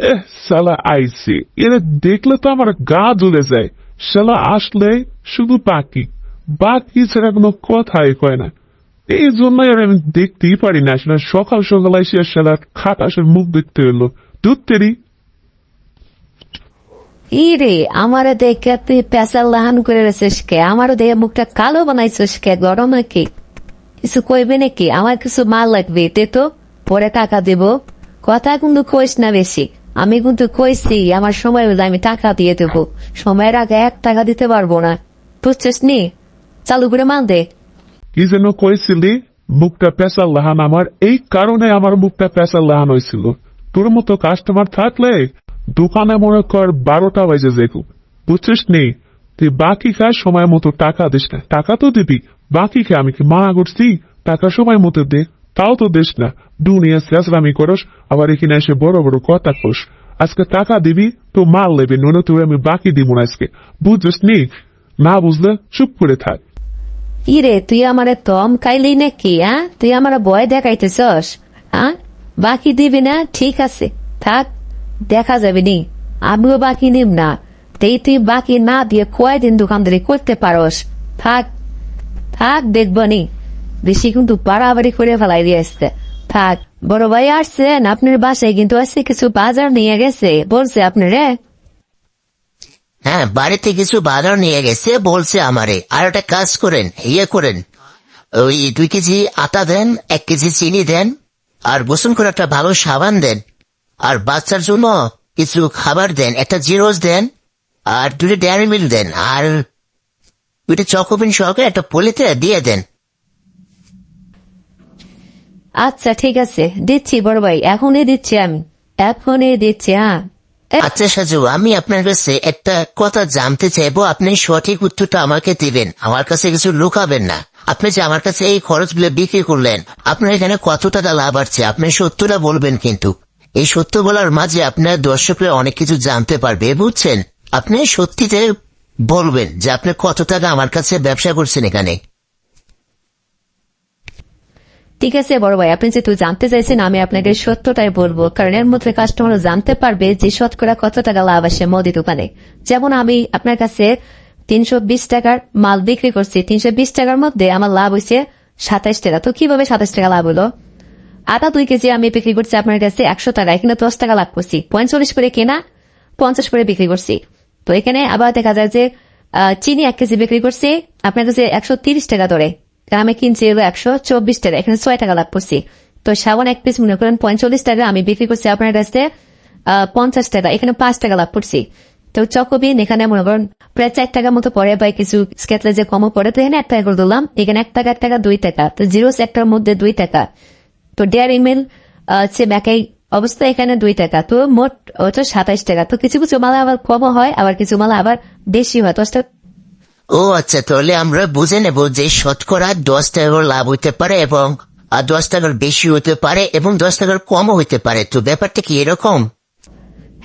এ শালা আইছে এরা দেখলে তো আমার গা জ্বলে যায়। শালা আসলে শুধু বাকি। বাকি ছাড়া কোনো কথাই কয় না। এই জন্যই আর আমি দেখতেই পারি না আসলে সকাল সকাল এসে শালা খাট আসার মুখ দেখতে এলো দুধ তেরি। ই রে আমারে দেখে তুই পেঁচাল লাহান করে রেছিস কে? আমারও দেখে মুখটা কালো বানাইছিস কে? গরম নাকি? কিছু কইবে নাকি? আমার কিছু মাল লাগবে তে তো। পরে টাকা দেব। কথা কিন্তু কইস না বেশি। আমি কিন্তু কইছি, আমার সময় আমি টাকা দিয়ে দেব। সময়ের আগে এক টাকা দিতে পারব না। বুঝছিস নি? চালু করে মান দে। কি যেন কইছিলি, মুখটা পেঁচাল লাহান আমার। এই কারণে আমার মুখটা পেঁচাল লাহান হয়েছিল তোর মতো কাস্টমার থাকলে দোকানে মনে কর বারোটা বাজে যেত। বুঝছিস নি? তুই বাকি খায় সময় মতো টাকা দিস না। টাকা তো দিবি। বাকি খা, আমি কি মানা করছি? টাকা সময় মতো দে। তাও তো দিস না দুনিয়া শেষরামি করস আবার এখানে এসে বড় বড় কথা কোস আজকে টাকা দিবি তো মাল নেবি নইলে তুই আমি বাকি দিব না আজকে বুঝছিস নি না বুঝলে চুপ করে থাক ইরে তুই আমারে তম কাইলি নাকি হ্যাঁ তুই আমার ভয় দেখাইতেছস হ্যাঁ বাকি দিবি না ঠিক আছে থাক দেখা যাবে নি আমিও বাকি নিব না তেই তুই বাকি না দিয়ে কয়দিন দোকানদারি করতে পারস থাক থাক দেখব নি বেশি কিন্তু বাড়াবাড়ি করে ফেলাই দিয়ে আসছে থাক বড় ভাই আসছেন আপনার বাসায় কিন্তু আসছে কিছু বাজার নিয়ে গেছে বলছে আপনারে হ্যাঁ বাড়িতে কিছু বাজার নিয়ে গেছে বলছে আমারে আর একটা কাজ করেন ইয়ে করেন ওই দুই কেজি আটা দেন এক কেজি চিনি দেন আর গোসল করে একটা ভালো সাবান দেন আর বাচ্চার জন্য কিছু খাবার দেন একটা জিরোজ দেন আর দুটো ডেয়ারি মিল দেন আর দুটো চকোবিন সহকারে একটা পলিতে দিয়ে দেন আচ্ছা ঠিক আছে। দিচ্ছি, বড় ভাই। এখনই দিচ্ছি আমি। এখনই দিচ্ছি হ্যাঁ। আচ্ছা সাজু, আমি আপনার কাছে একটা কথা জানতে চাইব। আপনি সঠিক উত্তরটা আমাকে দিবেন। আমার কাছে কিছু লুকাবেন না। আপনি যে আমার কাছে এই খরচগুলো বিক্রি করলেন, আপনার এখানে কত টাকা লাভ আসছে আপনি সত্যটা বলবেন কিন্তু। এই সত্য বলার মাঝে আপনার দর্শকরা অনেক কিছু জানতে পারবে, বুঝছেন? আপনি সত্যিতে বলবেন যে আপনি কত টাকা আমার কাছে ব্যবসা করছেন এখানে। ঠিক আছে, বড় ভাই, আপনি যেহেতু জানতে চাইছেন, আমি আপনাকে সত্যটাই বলব। কারণ এর মধ্যে কাস্টমার জানতে পারবে যে শতকরা কত টাকা লাভ আসে মোদি দোকানে। যেমন আমি আপনার কাছে তিনশো বিশ টাকার মাল বিক্রি করছি, তিনশো বিশ টাকার মধ্যে আমার লাভ হয়েছে সাতাইশ টাকা। তো কীভাবে সাতাইশ টাকা লাভ হলো? আটা দুই কেজি আমি বিক্রি করছি আপনার কাছে একশো টাকা, এখানে দশ টাকা লাভ করছি। পঁয়তাল্লিশ করে কেনা, পঞ্চাশ করে বিক্রি করছি। তো এখানে আবার দেখা যায় যে চিনি এক কেজি বিক্রি করছি, আপনার কাছে একশো টাকা ধরে। আমি কিনছি এলো একশো চব্বিশ টাকা এখানে ছয় টাকা লাভ করছি তো সাবান এক পিস মনে করেন পঁয়তাল্লিশ টাকা, আমি বিক্রি করছি আপনার কাছে পঞ্চাশ টাকা, এখানে পাঁচ টাকা লাভ করছি তো চকবিন এখানে মনে করেন প্রায় চার টাকার মতো পড়ে বা কিছু স্কেটলে যে কমও পড়ে, তো এখানে এক টাকা করে দিলাম, এখানে এক টাকা এক টাকা, দুই টাকা, তো জিরো একটার মধ্যে দুই টাকা। তো ডেয়ার ইমেল হচ্ছে ব্যাকাই অবস্থা এখানে দুই টাকা, তো মোট হচ্ছে সাতাইশ টাকা, তো কিছু কিছু মালা আবার কমও হয়, আবার কিছু মালা আবার বেশি হয়, দশটা ও আচ্ছা তাহলে আমরা বুঝে নেব যে শতকরা দশ টাকার লাভ হইতে পারে এবং দশ টাকার বেশি হতে পারে এবং দশ টাকার কমও হইতে পারে। তো ব্যাপারটা কি এরকম?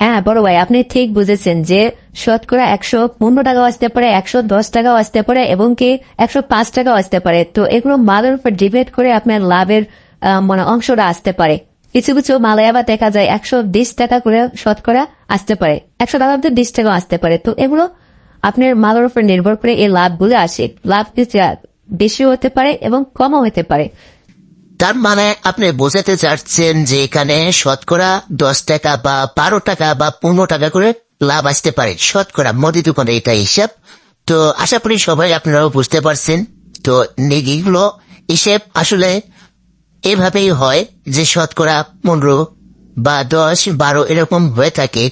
হ্যাঁ বড় ভাই, আপনি ঠিক বুঝেছেন যে শতকরা একশো পনেরো টাকাও আসতে পারে, একশো দশ টাকাও আসতে পারে এবং কি একশো পাঁচ টাকাও আসতে পারে। তো এগুলো মালের উপর ডিপেন্ড করে আপনার লাভের মানে অংশটা আসতে পারে। কিছু কিছু মালে আবার দেখা যায় একশো বিশ টাকা করে শতকরা আসতে পারে, একশো টাকা বিশ টাকাও আসতে পারে। তো এগুলো আপনার মালার উপর নির্ভর করে এই লাভগুলো আসে। লাভ বেশিও হতে পারে এবং কমও হতে পারে। তার মানে আপনি বোঝাতে চাচ্ছেন যে এখানে শতকরা দশ টাকা বা বারো টাকা বা পনেরো টাকা করে লাভ আসতে পারে। শতকরা মোদি দোকানে এটা হিসাব। তো আশা করি সবাই আপনারাও বুঝতে পারছেন। তো এগুলো হিসেব আসলে এভাবেই হয় যে শতকরা পনেরো বা দশ বারো এরকম হয়ে থাকে।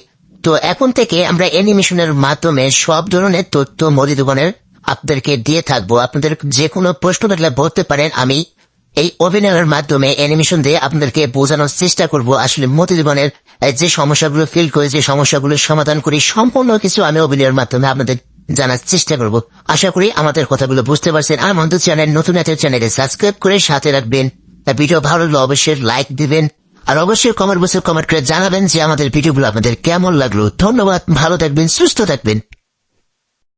তো এখন থেকে আমরা অ্যানিমেশনের মাধ্যমে সব ধরনের তথ্য মোদি দোকানের আপনাদেরকে দিয়ে থাকব। আপনাদের যে কোনো প্রশ্ন থাকলে বলতে পারেন, আমি এই অভিনয়ের মাধ্যমে অ্যানিমেশন দিয়ে আপনাদেরকে বোঝানোর চেষ্টা করব। আসলে মতি জীবনের যে সমস্যাগুলো ফিল করে, যে সমস্যাগুলোর সমাধান করি, সম্পূর্ণ কিছু আমি অভিনয়ের মাধ্যমে আপনাদের জানার চেষ্টা করব। আশা করি আমাদের কথাগুলো বুঝতে পারছেন। আর মন্দ চ্যানেল, নতুন একটা চ্যানেলে সাবস্ক্রাইব করে সাথে রাখবেন। ভিডিও ভালো লাগলে অবশ্যই লাইক দিবেন। আর অবশ্যই কমেন্ট বক্সে কমেন্ট করে জানাবেন যে আমাদের ভিডিওগুলো আপনাদের কেমন লাগল। ধন্যবাদ, ভালো থাকবেন, সুস্থ থাকবেন।